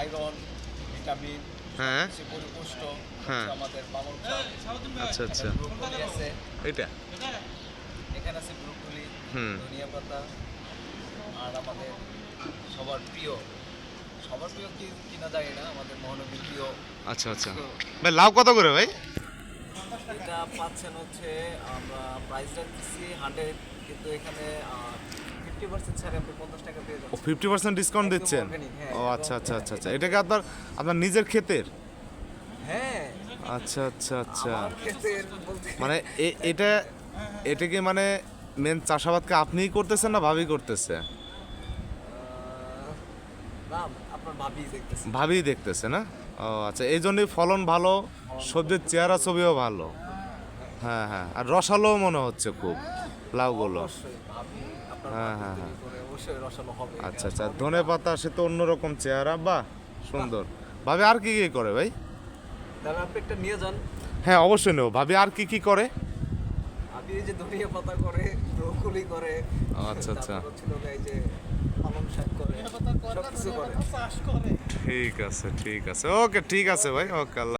Iron vitamin হ্যাঁ। সে পরিপুষ্ট হ্যাঁ। আমাদের পালং শাক। আচ্ছা আচ্ছা। ব্রোকলি আছে। এটা? এখানে আছে ব্রোকলি হুম। ধনিয়া পাতা আর আমাদের সবার প্রিয় সবার প্রিয় কি কিনা যায় না আমাদের মহানবীর প্রিয়। আচ্ছা আচ্ছা। ভাই লাউ কত করে ভাই? এটা পাচ্ছেন হচ্ছে আমরা প্রাইস রাখতেছি হান্ড্রেড কিন্তু এখানে ফিফটি পার্সেন্ট ছাড়ে আপনি পঞ্চাশ টাকা ফিফটি পার্সেন্ট ডিসকাউন্ট দিচ্ছেন? হ্যাঁ, ও আচ্ছা আচ্ছা আচ্ছা আচ্ছা। organic। এটা কি আপনার আপনার নিজের ক্ষেতের? হ্যাঁ। আচ্ছা আচ্ছা আচ্ছা। মানে এটা এটা কি মানে মেন চাষাবাদকে আপনিই করতেছেন না ভাবি করতেছে? ভাবি দেখতেছে। না? ও আচ্ছা এই জন্যই ফলন ভালো সবজির চেহারা ছবিও ভালো। হ্যাঁ হ্যাঁ। আর রসালো মনে হচ্ছে খুব লাউগুলো। আপনার হ্যাঁ, হ্যাঁ, তৈরি করে অবশ্যই রসালো হবে আচ্ছা আচ্ছা ধনে পাতা সে তো অন্যরকম চেহারা বাহ সুন্দর। ভাবি আর কি কি করে ভাই? তাহলে আপনি একটা নিয়ে যান। হ্যাঁ অবশ্যই নেব। ভাবি আর কি কি করে? আপনি এই যে ধনিয়া পাতা করে ব্রোকলি করে আচ্ছা, আচ্ছা। তারপর এই যে পালং শাক করে সব করে। ঠিক আছে ঠিক আছে। ওকে ঠিক আছে ভাই ওকে আল্লাহ